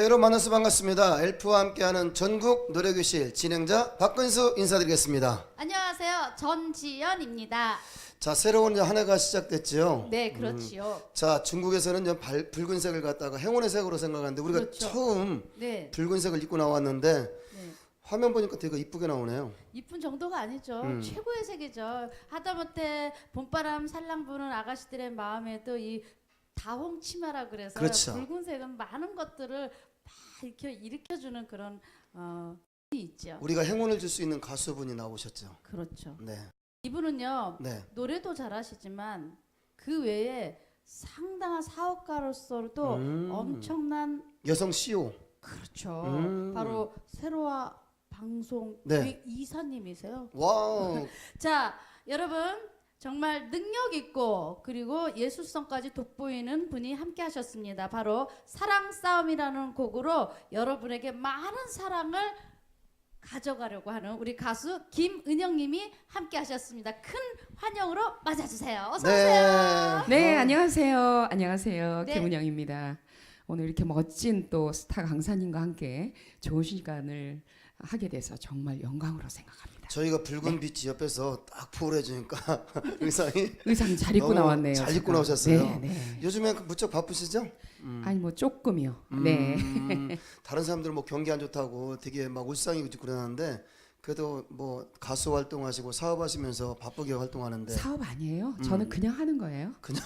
네, 여러분 만나서 반갑습니다. 엘프와 함께하는 전국 노래교실 진행자 박근수 인사드리겠습니다. 안녕하세요. 전지연입니다. 자, 새로운 이제 한 해가 시작됐지요. 네, 그렇지요. 자, 중국에서는 이제 발- 붉은색을 갖다가 행운의 색으로 생각하는데 우리가 그렇죠. 처음 네. 붉은색을 입고 나왔는데 네. 화면 보니까 되게 이쁘게 나오네요. 이쁜 정도가 아니죠. 음. 최고의 색이죠. 하다못해 봄바람 살랑 부는 아가씨들의 마음에도 이 다홍 치마라 그래서 그렇죠. 붉은색은 많은 것들을 막 이렇게 일으켜주는 그런 어, 이 있죠. 우리가 행운을 줄 수 있는 가수분이 나오셨죠. 그렇죠. 네. 이분은요 네. 노래도 잘하시지만 그 외에 상당한 사업가로서도 음. 엄청난 여성 CEO. 그렇죠. 음. 바로 세로와 방송 네. 의 이사님이세요. 와우. 자, 여러분 정말 능력 있고 그리고 예술성까지 돋보이는 분이 함께 하셨습니다. 바로 사랑 싸움이라는 곡으로 여러분에게 많은 사랑을 가져가려고 하는 우리 가수 김은영 님이 함께 하셨습니다. 큰 환영으로 맞아 주세요. 어서 오세요. 네, 어, 안녕하세요. 안녕하세요. 네. 김은영입니다. 오늘 이렇게 멋진 또 스타 강사님과 함께 좋은 시간을 하게 돼서 정말 영광으로 생각합니다. 저희가 붉은 네. 빛이 옆에서 딱 포울해주니까 의상이 의상 잘 입고 너무 나왔네요. 잘. 입고 나오셨어요. 네, 네. 요즘에 그 무척 바쁘시죠? 아니 뭐 조금이요. 음, 네. 다른 사람들 뭐 경기 안 좋다고 되게 막 울상이고 그러는데 그래도 뭐 가수 활동하시고 사업하시면서 바쁘게 활동하는데 사업 아니에요. 음. 저는 그냥 하는 거예요. 그냥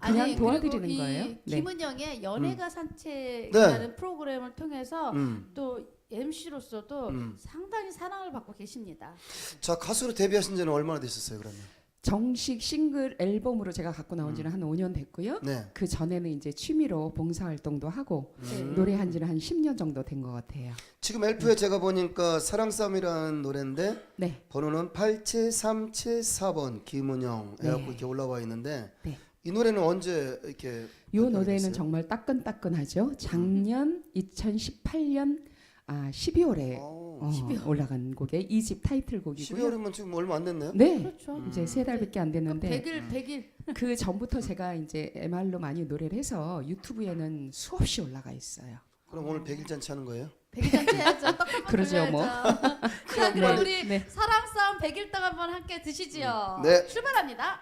그냥 아니, 도와드리는 그리고 이 거예요? 네. 김은영의 연예가 산책이라는 프로그램을 통해서 음. 또 MC로서도 음. 상당히 사랑을 받고 계십니다. 자 가수로 데뷔하신 지는 얼마나 되셨어요 그러면? 정식 싱글 앨범으로 제가 갖고 나온 지는 한 5년 됐고요. 네. 그 전에는 이제 취미로 봉사 활동도 하고 음. 노래한 지는 한 10년 정도 된 것 같아요. 지금 엘프에 제가 보니까 사랑싸움이라는 노래인데 네. 번호는 87374번 김은영 해갖고 네. 이렇게 올라와 있는데 네. 이 노래는 언제 이렇게 이 노래는 됐어요? 정말 따끈따끈하죠. 작년 2018년 아 12월에 어, 어, 올라간 곡의 이집 타이틀곡이고요. 12월이면 지금 얼마 안 됐네요. 네. 그렇죠. 음. 이제 세 달밖에 안 됐는데 100일 100일 그 전부터 제가 이제 MR로 많이 노래를 해서 유튜브에는 수없이 올라가 있어요. 그럼 오늘 100일 잔치 하는 거예요? 100일 잔치 해야죠. 떡 한번 그러죠. 뭐. 자, 그럼 우리 네. 사랑 싸움 100일당 한번 함께 드시지요. 네. 출발합니다.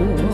미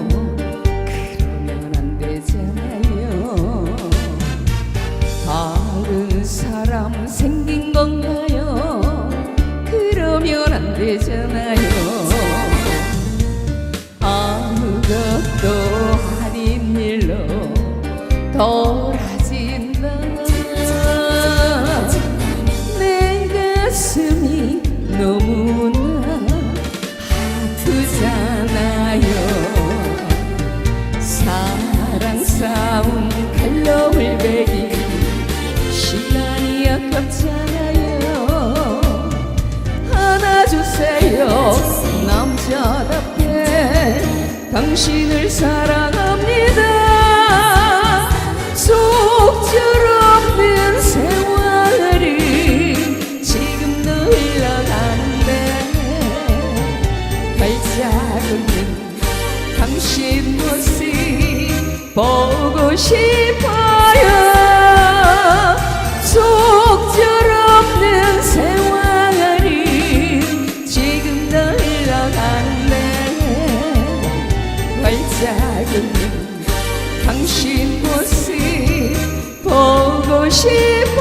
당신을 사랑합니다. 속절없는 세월이 지금도 흘러가는데 발자국은 당신 모습 보고 싶어요 보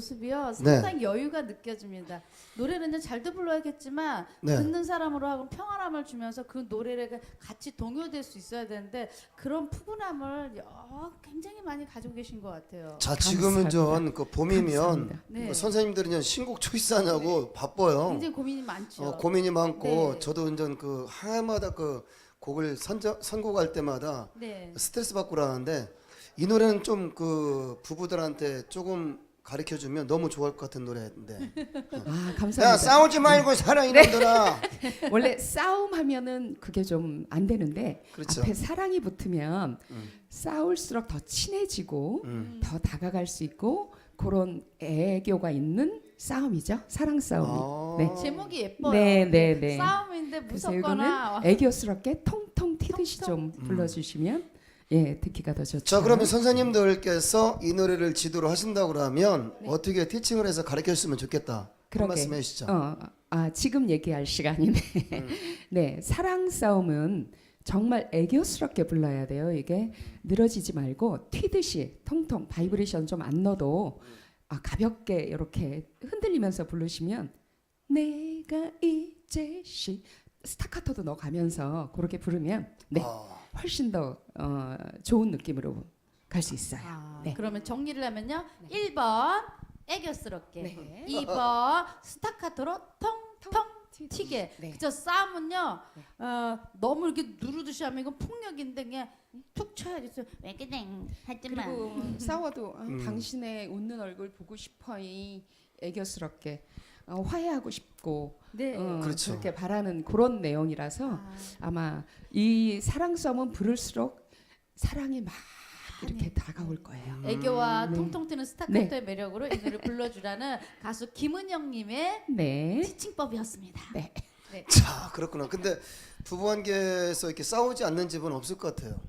모습이요 네. 상당히 여유가 느껴집니다. 노래는 잘도 불러야겠지만 네. 듣는 사람으로 하고 평안함을 주면서 그 노래를 같이 동요될 수 있어야 되는데 그런 푸근함을 여- 굉장히 많이 가지고 계신 것 같아요. 자 지금은. 전그 봄이면. 네. 뭐 선생님들은 신곡 초이스하냐고 바빠요. 굉장히 고민이 많죠. 어, 고민이 많고 네. 저도 이제 그 해마다 그 곡을 선저, 선곡할 때마다 네. 스트레스 받고 그러는데 이 노래는 좀 그 부부들한테 조금 가르쳐 주면 너무 좋아할 것 같은 노래인데. 아 야 감사합니다 싸우지 말고 살아 이놈들아. 원래 싸움 하면은 그게 좀 안 되는데 그렇죠. 앞에 사랑이 붙으면 음. 싸울수록 더 친해지고 음. 더 다가갈 수 있고 그런 애교가 있는 싸움이죠 사랑 싸움이 아. 네. 제목이 예뻐요. 네, 네, 네. 싸움인데 그래서 무섭거나 애교스럽게 통통 튀듯이 통통. 좀 불러주시면 예 듣기가 더 좋죠. 자 그러면 선생님들께서 이 노래를 지도를 하신다고 그러면 네. 어떻게 티칭을 해서 가르쳐 줬으면 좋겠다. 한 그러게. 말씀해 주시죠. 어, 아 지금 얘기할 시간이네. 음. 네, 사랑 싸움은 정말 애교스럽게 불러야 돼요. 이게 늘어지지 말고 튀듯이 통통 바이브레이션 좀 안 넣어도 아, 가볍게 이렇게 흔들리면서 부르시면 내가 이제 시 스타카토도 넣어가면서 그렇게 부르면 네 아, 훨씬 더 어, 좋은 느낌으로 갈 수 있어요. 아, 네. 그러면 정리를 하면요. 1번 애교스럽게. 네. 2번 스타카토로 통통 튀게. 네. 그죠? 싸움은요. 어, 너무 이렇게 누르듯이 하면 이건 폭력인데 그냥 툭 쳐야지. 왜 그래? 하지마. 그리고 싸워도 아, 음. 당신의 웃는 얼굴 보고 싶어 이 애교스럽게 어, 화해하고 싶고 네. 어, 그렇죠. 그렇게 바라는 그런 내용이라서 아, 아마 이 사랑썸은 부를수록 사랑이 막 이렇게 네. 다가올 거예요. 애교와 네. 통통 튀는 스타카토의 매력으로 이 노래 불러주라는 가수 김은영님의 네. 티칭법이었습니다. 네. 자 그렇구나. 근데 부부관계에서 이렇게 싸우지 않는 집은 없을 것 같아요.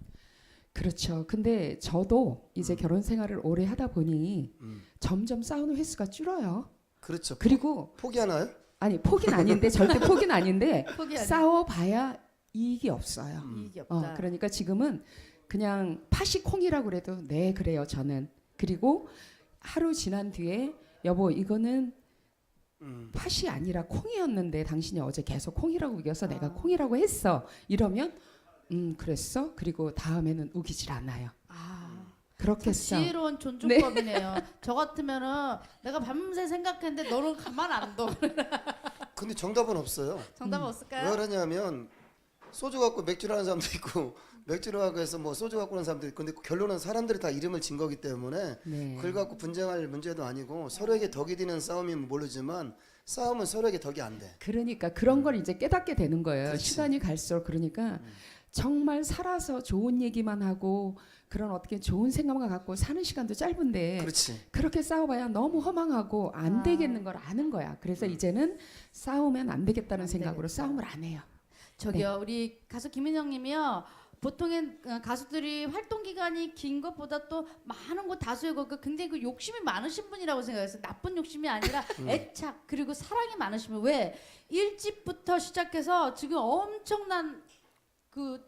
그렇죠. 근데 저도 이제 결혼 생활을 오래 하다 보니 음. 점점 싸우는 횟수가 줄어요. 그렇죠. 그리고 포기하나요? 아니 포기는 아닌데 절대 포기는 아닌데 포기하지. 싸워봐야 이익이 없어요. 이익이 어, 없다. 그러니까 지금은 그냥 팥이 콩이라고 그래도 네 그래요 저는 그리고 하루 지난 뒤에 여보 이거는 음. 팥이 아니라 콩이었는데 당신이 어제 계속 콩이라고 이겨서 아. 내가 콩이라고 했어 이러면 음 그랬어 그리고 다음에는 우기질 않아요 아. 그렇게 참싸 지혜로운 존중법이네요. 저 같으면은 내가 밤새 생각했는데 너는 가만 안 둬. 근데 정답은 없어요. 정답 음. 없을까요? 왜 그러냐면 소주 갖고 맥주를 하는 사람도 있고 맥주를 하고 해서 뭐 소주 갖고 하는 사람도 있고 근데 결론은 사람들이 다 이름을 진 거기 때문에 네. 그걸 갖고 분쟁할 문제도 아니고 서로에게 덕이 되는 싸움이면 모르지만 싸움은 서로에게 덕이 안 돼. 그러니까 그런 걸 이제 깨닫게 되는 거예요 그렇지. 시간이 갈수록 그러니까 정말 살아서 좋은 얘기만 하고 그런 어떻게 좋은 생각만 갖고 사는 시간도 짧은데 그렇지. 그렇게 싸워봐야 너무 허망하고 안 아. 되겠는 걸 아는 거야. 그래서 이제는 싸우면 안 되겠다는 안 생각으로 되겠다. 싸움을 안 해요. 저기요 우리 가수 김은영님이요. 보통의 어, 가수들이 활동 기간이 긴 것보다 또 많은 곳 다수의 거 굉장히 그 욕심이 많으신 분이라고 생각했어요. 나쁜 욕심이 아니라 애착 그리고 사랑이 많으신 분. 왜 일집부터 시작해서 지금 엄청난 그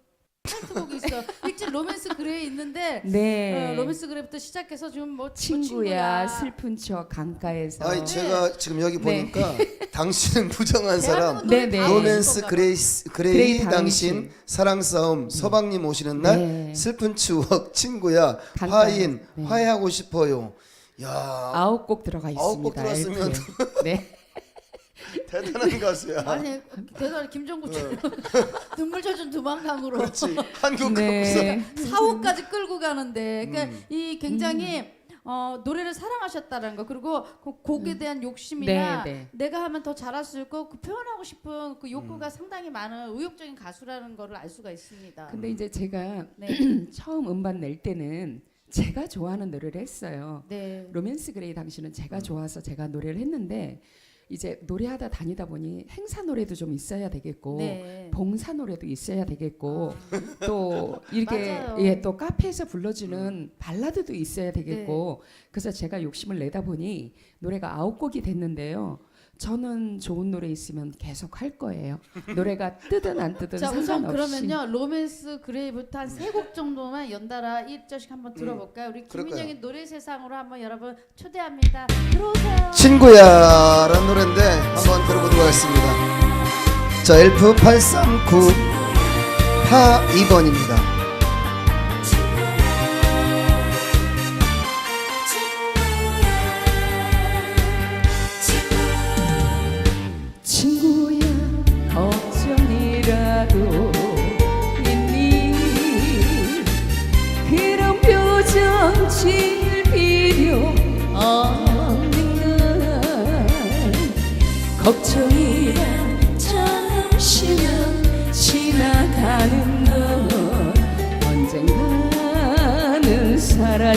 타이틀곡이 있어. 일집 로맨스 그레이 있는데 네. 어, 로맨스 그레이부터 시작해서 지금 뭐 친구야, 슬픈 추억 강가에서. 아니 제가 지금 여기 네. 보니까 당신은 부정한 사람 대한민국 네, 노래 네. 다 로맨스 것 그레이스 그레이, 그레이 당신 당신. 사랑 싸움 서방님 오시는 날 네. 슬픈 추억 친구야 강가에. 화인 네. 화해하고 싶어요. 야 아홉 곡 들어가 아홉 곡 있습니다. 들어갔으면 LP에. 네. 대단한 가수야. 아니 대단히 김종국처럼 눈물 젖은 두만강으로 그렇지 한국 네. 가수. 사후까지 끌고 가는데 그러니까 음. 이 굉장히 어, 노래를 사랑하셨다는 거 그리고 그 곡에 대한 욕심이나 네, 네. 내가 하면 더 잘할 수 있고 그 표현하고 싶은 그 욕구가 상당히 많은 의욕적인 가수라는 거를 알 수가 있습니다. 근데 이제 제가 네. 처음 음반 낼 때는 제가 좋아하는 노래를 했어요. 네. 로맨스 그레이 당시는 제가 좋아서 제가 노래를 했는데 이제 노래하다 다니다 보니 행사 노래도 좀 있어야 되겠고 네. 봉사 노래도 있어야 되겠고 또 이렇게. 예 또 카페에서 불러주는 발라드도 있어야 되겠고 네. 그래서 제가 욕심을 내다 보니 노래가 아홉 곡이 됐는데요. 저는 좋은 노래 있으면 계속 할 거예요. 노래가 뜨든 안 뜨든 자 우선 상관없이. 그러면요 로맨스 그레이부터 한 세 곡 정도만 연달아 1절씩 한번 들어볼까요? 우리 음. 그럴까요? 김민영의 노래 세상으로 한번 여러분 초대합니다. 들어오세요. 친구야라는 노래인데 한번 들어보도록 하겠습니다. 자, 엘프 839파 2번입니다.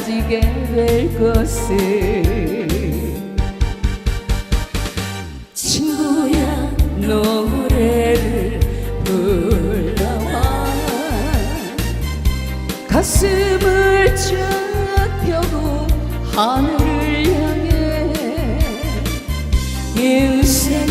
사라지게 될 것을. 친구야 노래를 불러와. 가슴을 쫙 펴고 하늘을 향해. 인생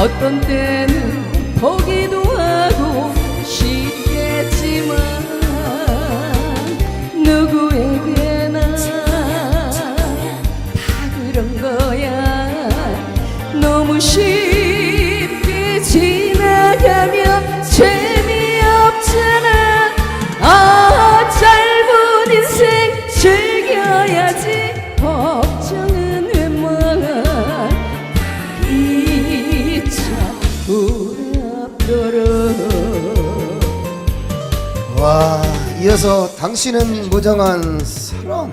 어떤 때는 포기도 하고 싶겠지만 누구에게나 다 그런 거야. 너무 쉽게 지나가면 재미없잖아. 아 짧은 인생 즐겨야지. 걱 이어서 당신은 무정한 사랑.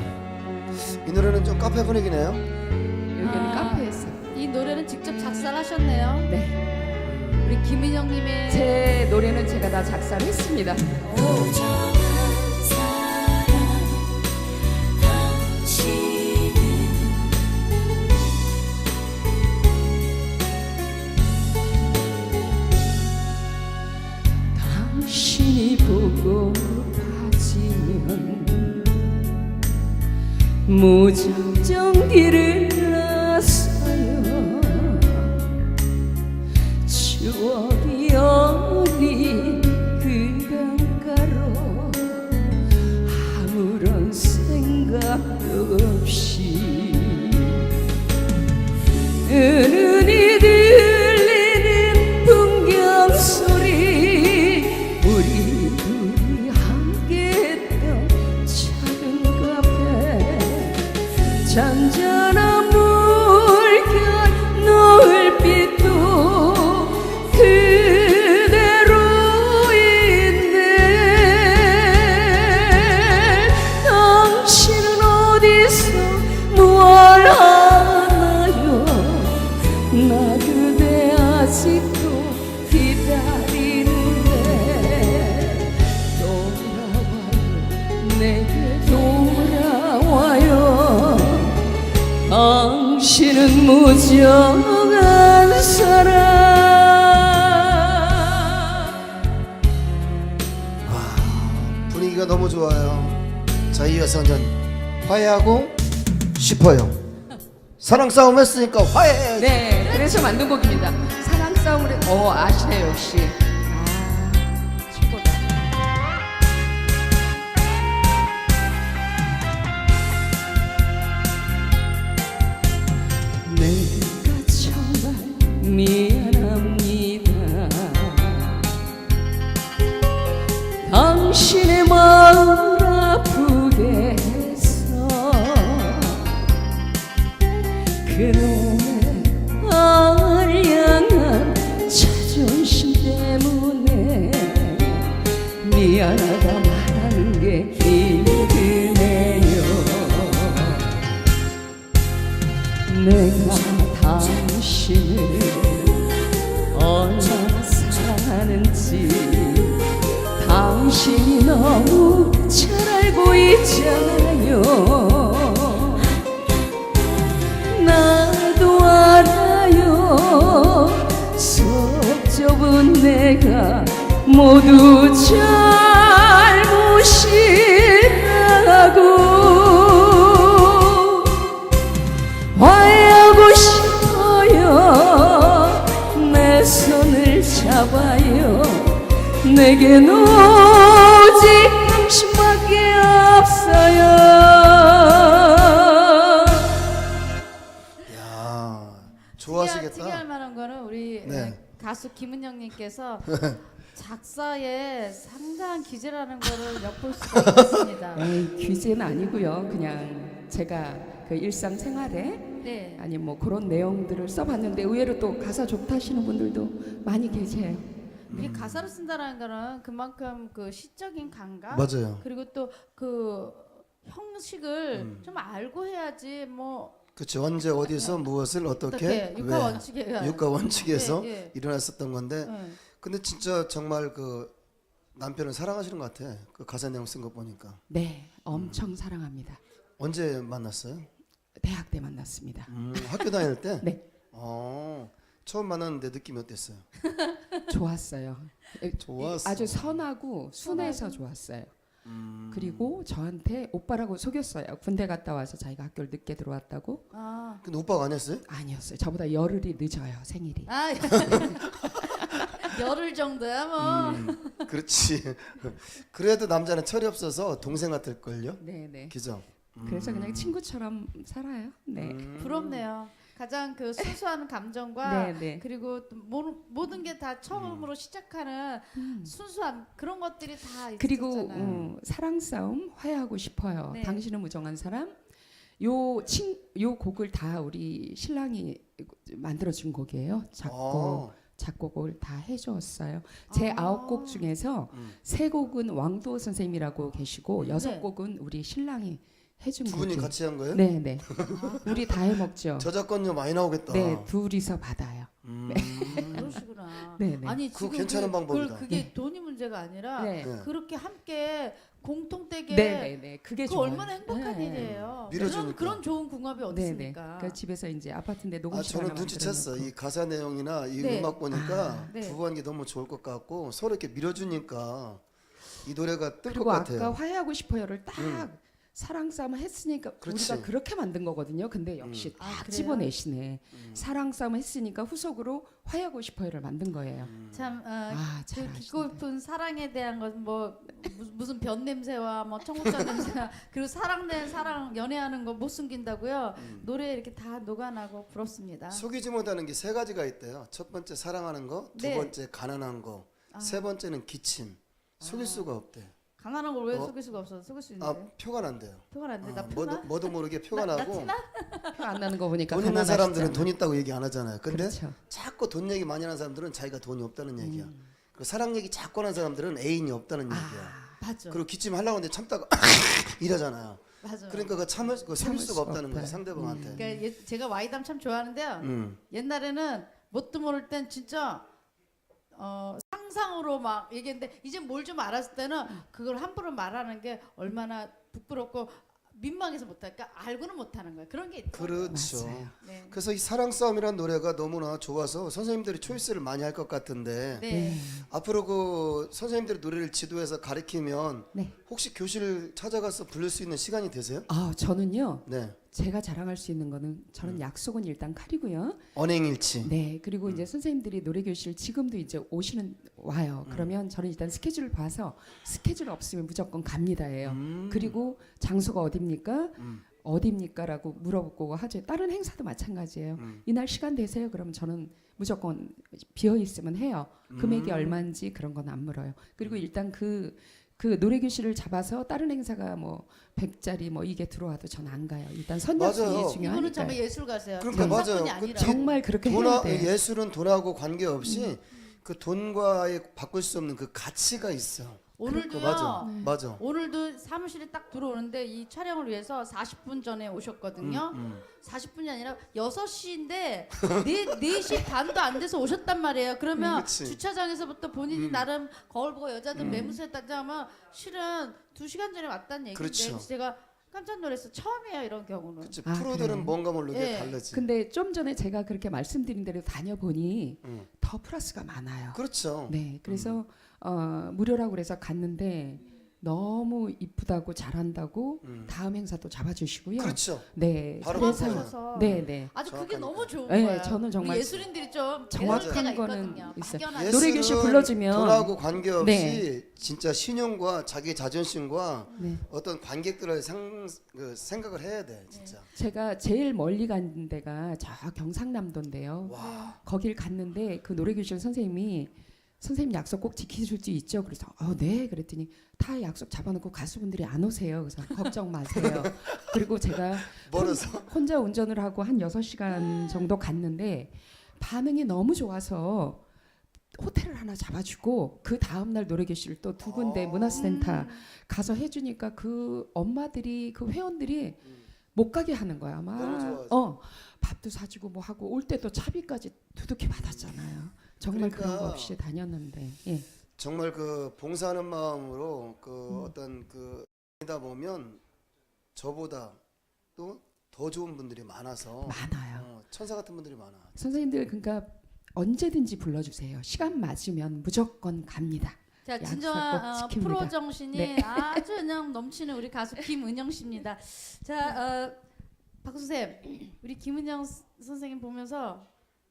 이 노래는 좀 카페 분위기네요. 여기는 아. 카페에서 이 노래는 직접 작사하셨네요. 네. 우리 김민영님의 제 노래는 제가 다 작사를 했습니다. 당 무작정 길을 나서요. 추억이 어린 그 강가로 아무런 생각도 없이 좋아요. 자, 이어서 는 화해하고 싶어요. 사랑 싸움 했으니까 화해. 네 그래서 만든 곡입니다 사랑 싸움을 해- 어 아시네 역시 내가 당신을 얼마나 사랑하는지 당신이 너무 잘 알고 있잖아요? 나도 알아요. 속 좁은 내가 모두 잘 내겐 오직 당신밖에 없어요 야 좋아하시겠다. 특이할 만한 거는 우리 네. 에, 가수 김은영님께서 작사에 상당한 기재라는 거를 엿볼 수가 있습니다. 규제는 아니고요 그냥 제가 그 일상생활에 네. 아니 뭐 그런 내용들을 써봤는데 의외로 또 가사 좋다 하시는 분들도 많이 계세요 이게 가사를 쓴다는 거는 그만큼 그 시적인 감각 맞아요. 그리고 또 그 형식을 음. 좀 알고 해야지 뭐 그렇죠. 언제 어디서 무엇을 어떻게 어떻게 육하 왜 원칙에 의한 육가 원칙에서 예, 예. 일어났었던 건데 예. 근데 진짜 정말 그 남편을 사랑하시는 것 같아. 그 가사 내용 쓴 거 보니까 네 엄청 사랑합니다 언제 만났어요? 대학 때 만났습니다 음, 학교 다닐 때. 네. 어 처음 만났는데 느낌이 어땠어요? 좋았어요 좋았어. 아주 선하고 순해서 좋았어요 음, 그리고 저한테 오빠라고 속였어요. 군대 갔다 와서 자기가 학교를 늦게 들어왔다고? 아, 근데 오빠가 아니었어요? 아니었어요. 저보다 열흘이 늦어요. 생일이. 아 열흘 정도야 뭐. 음, 그렇지. 그래도 남자는 철이 없어서 동생 같을 걸요. 네, 네. 음. 그래서 그냥 친구처럼 살아요. 네. 음. 부럽네요. 가장 그 순수한 감정과 네, 네. 그리고 또 모- 모든 게 다 처음으로 시작하는 음. 순수함 그런 것들이 다 그리고 있었잖아요. 음, 사랑 싸움 화해하고 싶어요. 네. 당신은 무정한 사람. 요 친 요 곡을 다 우리 신랑이 만들어 준 곡이에요. 작곡 어, 작곡을 다 해주었어요. 제 아. 아홉 곡 중에서 음. 세 곡은 왕도 선생님이라고 계시고 여섯 네. 곡은 우리 신랑이 해준 두 분이. 같이 한 거예요? 네, 네. 우리 다 해 먹죠. 저작권료 많이 나오겠다. 네, 둘이서 받아요. 음. 그러시구나. 네, 네. 아니 그거 지금 괜찮은 그, 방법이다. 그걸 그게 돈이 문제가 아니라 네, 네. 그렇게 함께 공통되게 네, 네, 네. 그게 그 좋아요. 얼마나 행복한 네. 일이에요. 밀어주니까. 그런 그런 좋은 궁합이 어디 네, 네. 있습니까? 그 집에서 이제 아파트인데 아 녹음실 저는 하나 눈치챘어. 만들어놓고. 이 가사 내용이나 이 네. 음악 보니까 아, 네. 부부관계 너무 좋을 것 같고 서로 이렇게 밀어주니까 이 노래가 뜰 것 그리고 같아요. 아까 화해하고 싶어요를 딱 음. 사랑 싸움 했으니까 그렇지. 우리가 그렇게 만든 거거든요. 근데 역시 음. 딱 아? 집어내시네. 음. 사랑 싸움 했으니까 후속으로 화해하고 싶어요를 만든 거예요. 음. 참 어, 아, 그. 깊은 사랑에 대한 것은 뭐 무- 무슨 변 냄새와 뭐 청국장 냄새와 그리고 사랑된 사랑 연애하는 거 못 숨긴다고요. 음. 노래에 이렇게 다 녹아나고 부럽습니다. 속이지 못하는 게 세 가지가 있대요. 첫 번째 사랑하는 거, 두 네. 번째 가난한 거, 아. 세 번째는 기침. 속일 수가 없대. 가난한 걸 왜 어? 속일 수가 없어? 속일 수아 있는데. 표가 난대요. 표가 안 돼. 나 아, 표나? 뭐도, 뭐도 모르게 표가 나- 나 나고 티나? 표 안 나는 거 보니까 돈 있는 가난하시잖아. 사람들은 돈 있다고 얘기 안 하잖아요. 근데 그렇죠. 자꾸 돈 얘기 많이 하는 사람들은 자기가 돈이 없다는 얘기야. 음. 그리고 사랑 얘기 자꾸 하는 사람들은 애인이 없다는 얘기야. 아, 맞아. 그리고 기침 하려고 하는데 참다가 이러잖아요. 맞아. 그러니까 그 참을 그 참을 수가 수가 없다는 거지 없다. 상대방한테. 그러니까 예- 제가 와이담 참 좋아하는데요. 음. 옛날에는 뭣도 모를 땐 진짜 어, 상상으로 막 얘기했는데 이제 뭘 좀 알았을 때는 그걸 함부로 말하는 게 얼마나 부끄럽고 민망해서 못할까 알고는 못하는 거예요. 그런 게 있죠. 그렇죠. 네. 그래서 이 사랑 싸움이라는 노래가 너무나 좋아서 선생님들이 초이스를 많이 할 것 같은데 네. 네. 앞으로 그 선생님들이 노래를 지도해서 가르치면 네. 혹시 교실 찾아가서 부를 수 있는 시간이 되세요? 아, 저는요. 네. 제가 자랑할 수 있는 거는 저는 음. 약속은 일단 칼이고요. 언행일치. 네, 그리고 이제 선생님들이 노래 교실 지금도 이제 오시는 와요. 음. 그러면 저는 일단 스케줄을 봐서 스케줄 없으면 무조건 갑니다예요. 음. 그리고 장소가 어딥니까? 음. 어딥니까라고 물어보고 하죠. 다른 행사도 마찬가지예요. 음. 이날 시간 되세요? 그러면 저는 무조건 비어 있으면 해요. 금액이 음. 얼마인지 그런 건 안 물어요. 그리고 일단 그 그 노래 교실을 잡아서 다른 행사가 뭐 100짜리 뭐 이게 들어와도 전 안 가요. 일단 맞아요. 이분은 중요하니까. 정말 예술가세요. 그러니까 맞아요. 그 아니라. 정말 그렇게 해야 돈하, 돼. 예술은 돈하고 관계없이 그 돈과의 바꿀 수 없는 그 가치가 있어. 오늘도요. 맞아. 네. 맞아. 오늘도 사무실에 딱 들어오는데 이 촬영을 위해서 40분 전에 오셨거든요. 음, 음. 40분이 아니라 6시인데 4, 4시 반도 안 돼서 오셨단 말이에요. 그러면 음. 주차장에서부터 본인이 음. 나름 거울 보고 여자들 매무새했다고 하면 실은 2시간 전에 왔다는 얘기인데 그렇죠. 제가 깜짝 놀랐어. 처음이에요 이런 경우는. 그치. 아, 프로들은 그래. 뭔가 모르게 예. 다르지. 근데 좀 전에 제가 그렇게 말씀드린 대로 다녀보니 음. 더 플러스가 많아요. 그렇죠. 네, 그래서 어, 무료라고 그래서 갔는데 너무 이쁘다고 잘한다고 음. 다음 행사도 잡아주시고요. 그렇죠. 네, 바로 그래서 그거예요. 네, 네. 아주 그게 정확하니까. 너무 좋은 네, 거예요. 저는 정말 우리 예술인들이 좀 정확한 예술가가 거는 있거든요. 있어요. 막연한 노래 교실 예술은 불러주면 돈하고 관계없이 네. 진짜 신용과 자기 자존심과 네. 어떤 관객들의 생, 그 생각을 해야 돼 진짜. 제가 제일 멀리 간 데가 저 경상남도인데요. 와. 거길 갔는데 그 노래교실 선생님이 선생님 약속 꼭 지키실 수 있죠? 그래서 어, 네 그랬더니 다 약속 잡아놓고 가수분들이 안 오세요. 그래서 걱정 마세요. 그리고 제가 멀어서 혼자 운전을 하고 한 6시간 정도 갔는데 반응이 너무 좋아서 호텔을 하나 잡아주고 그 다음날 노래교실 또 두 군데 어. 문화센터 음. 가서 해주니까 그 엄마들이 그 회원들이 음. 못 가게 하는 거야. 막. 어, 밥도 사주고 뭐 하고 올 때도 차비까지 두둑히 받았잖아요. 정말 그러니까 없이 다녔는데 예. 정말 그 봉사하는 마음으로 그 음. 어떤 그 이다 보면 저보다 또 더 좋은 분들이 많아서 많아요. 어, 천사 같은 분들이 많아. 선생님들 그러니까 언제든지 불러주세요. 시간 맞으면 무조건 갑니다. 자 진정한 꼭 어. 프로 정신이 네. 아주 그냥 넘치는 우리 가수 김은영 씨입니다. 자 어, 박수 선생님 우리 김은영 스- 선생님 보면서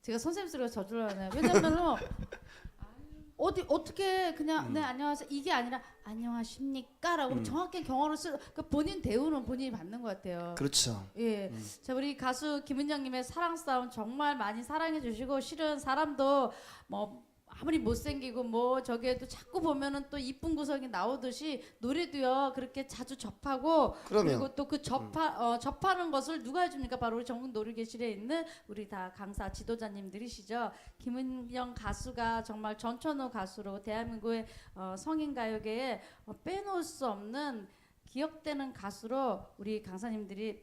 제가 선생님 소리가 저질러네요. 왜냐면은 어디 어떻게 그냥 음. 네 안녕하세요 이게 아니라 안녕하십니까라고 음. 정확히 경어를 쓰. 그 본인 대우는 본인이 받는 것 같아요. 그렇죠. 예. 음. 자, 우리 가수 김은영님의 사랑 싸움 정말 많이 사랑해 주시고 실은 사람도 뭐 아무리 못생기고 뭐 저기에도 자꾸 보면은 또 이쁜 구석이 나오듯이 노래도요 그렇게 자주 접하고 그러면 그리고 또 그 접하 어, 접하는 것을 누가 해줍니까? 바로 우리 전국 노래교실에 있는 우리 다 강사 지도자님들이시죠. 김은영 가수가 정말 전천후 가수로 대한민국의 어, 성인 가요계에 어, 빼놓을 수 없는 기억되는 가수로 우리 강사님들이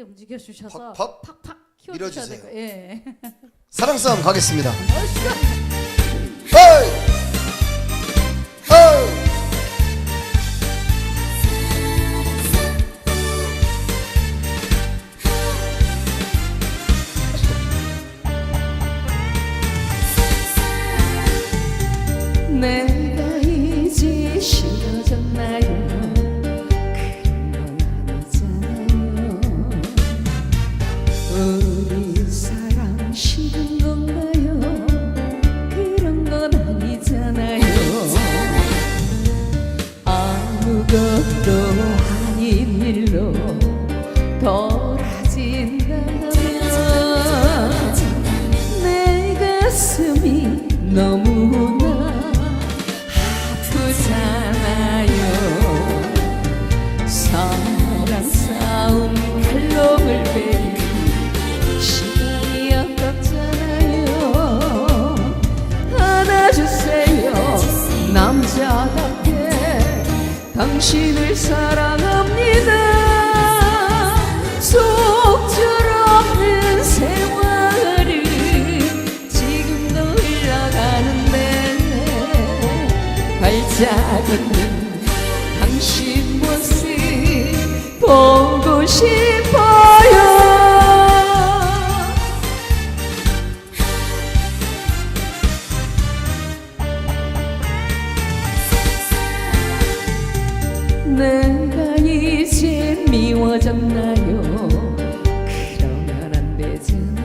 움직여 주셔서 팍팍 팍팍 키워주셔야 밀어주세요. 되고 예. 사랑 싸움 가겠습니다. 헤이! 너무나 아프잖아요. 사랑 싸움 칼럼을 베리 시간이 아깝잖아요 안아주세요. 남자답게. 당신을 사랑합니다 발자국은 당신 모습 보고 싶어요 내가 이제 미워졌나요? 그러면 안 되잖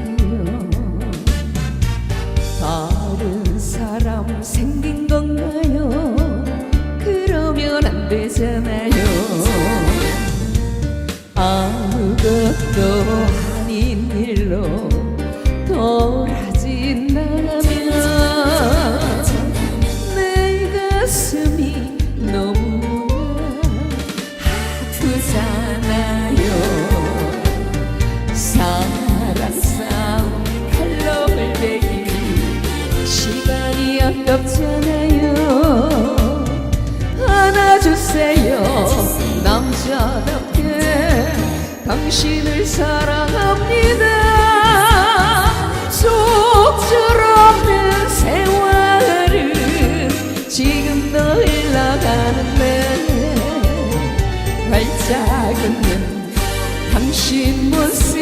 당신을 사랑합니다. 속절 없는 세월은 지금도 흘러가는데 활짝 웃는 당신 모습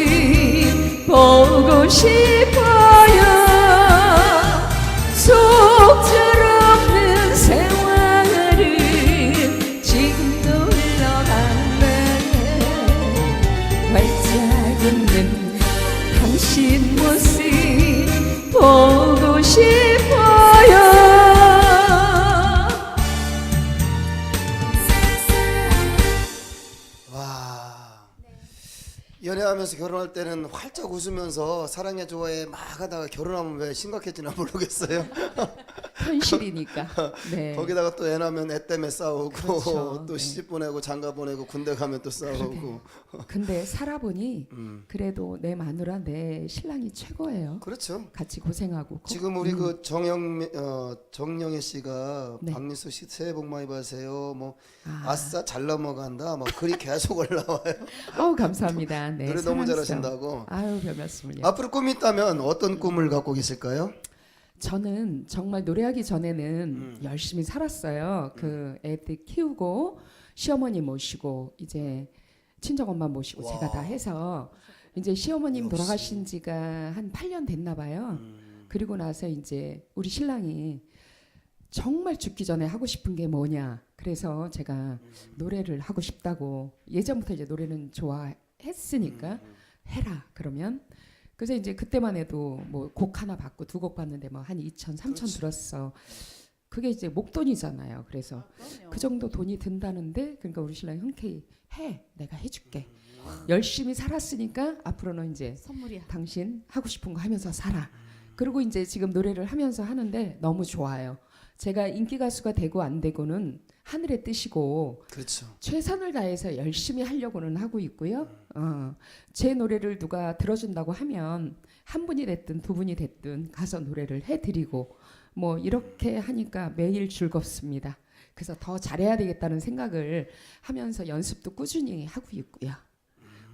보고 싶어요 연애하면서 결혼할 때는 활짝 웃으면서 사랑해 좋아해 막 하다가 결혼하면 왜 심각해지나 모르겠어요. 현실이니까 네. 거기다가 또 애 낳으면 애 때문에 싸우고 그렇죠. 또 네. 시집 보내고 장가 보내고 군대 가면 또 싸우고 근데 살아보니 음. 그래도 내 마누라 내 신랑이 최고예요 그렇죠. 같이 고생하고 지금 우리 그 정영 어, 정영애 씨가 네. 박미수 씨 새해 복 많이 받으세요. 뭐 아. 아싸 잘 넘어간다. 뭐 글이 계속 올라와요. 어우 감사합니다 네, 노래 너무 사랑스러워. 잘하신다고. 아유 별 말씀을요 앞으로 꿈이 있다면 어떤 꿈을 갖고 계실까요? 저는 정말 노래하기 전에는 음. 열심히 살았어요. 그 애들 키우고 시어머니 모시고 이제 친정 엄마 모시고 와. 제가 다 해서 이제 시어머님 역시. 돌아가신 지가 한 8년 됐나 봐요. 음, 그리고 나서 이제 우리 신랑이 정말 죽기 전에 하고 싶은 게 뭐냐. 그래서 제가 음. 노래를 하고 싶다고 예전부터 이제 노래는 좋아했으니까 음, 해라 그러면 그래서 이제 그때만 해도 뭐 곡 하나 받고 두 곡 받는데 뭐 한 2천 3천 그렇지. 들었어 그게 이제 목돈이잖아요 그래서 그럼요. 그 정도 돈이 든다는데 그러니까 우리 신랑이 흔쾌히 해 내가 해 줄게 음. 열심히 살았으니까 앞으로는 이제 선물이야. 당신 하고 싶은 거 하면서 살아 그리고 이제 지금 노래를 하면서 하는데 너무 좋아요 제가 인기 가수가 되고 안 되고는 하늘의 뜻이고 그렇죠. 최선을 다해서 열심히 하려고는 하고 있고요. 어, 제 노래를 누가 들어준다고 하면 한 분이 됐든 두 분이 됐든 가서 노래를 해드리고 뭐 이렇게 하니까 매일 즐겁습니다. 그래서 더 잘해야 되겠다는 생각을 하면서 연습도 꾸준히 하고 있고요.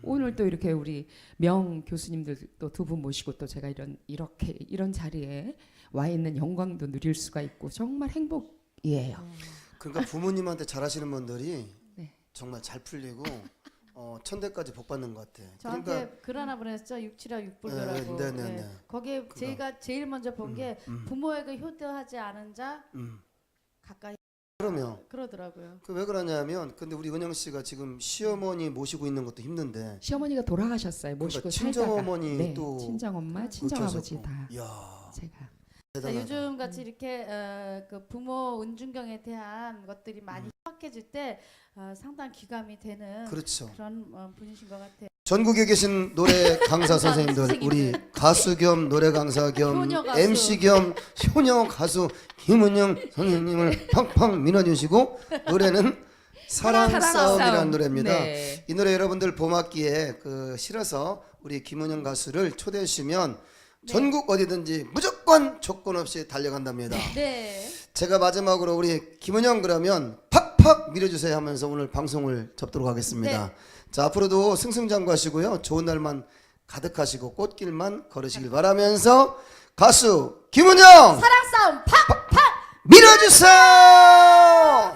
오늘 또 이렇게 우리 명 교수님들 또 두 분 모시고 또 제가 이런 이렇게 이런 자리에 와 있는 영광도 누릴 수가 있고 정말 행복이에요. 그러니까 부모님한테 잘하시는 분들이 네. 정말 잘 풀리고 어, 천대까지 복 받는 것 같아. 저한테 그러니까 글 하나 보냈죠. 육칠아 네, 육불교라고. 네, 네, 네. 거기에 제가 제일 먼저 본게 음. 부모에게 효도하지 않은 자 음, 가까이 그러면 그러더라고요. 그 왜 그러냐면 근데 우리 은영 씨가 지금 시어머니 모시고 있는 것도 힘든데 시어머니가 돌아가셨어요. 모시고 그러니까 살다가. 친정어머니 네, 또 친정엄마, 친정아버지 못다 이야 제가. 자, 대단하다. 요즘 같이 이렇게 어, 그 부모 은준경에 대한 것들이 많이 희박해질 때 어, 상당 기감이 되는 그렇죠. 그런 어, 분이신 것 같아요. 전국에 계신 노래 강사 선생님들 우리 가수 겸 노래 강사 겸 효녀 가수. MC 겸 효녀 가수 김은영 선생님을 팡팡 밀어주시고 노래는 사랑, 사랑 싸움이라는 싸움. 노래입니다. 네. 이 노래 여러분들 봄학기에 그 실어서 우리 김은영 가수를 초대해 주시면 네. 전국 어디든지 무조건 조건 없이 달려간답니다. 네. 제가 마지막으로 우리 김은영 그러면 팍팍 밀어주세요 하면서 오늘 방송을 접도록 하겠습니다. 네. 자 앞으로도 승승장구하시고요. 좋은 날만 가득하시고 꽃길만 걸으시길 바라면서 가수 김은영 사랑 싸움 팍! 밀어주세요.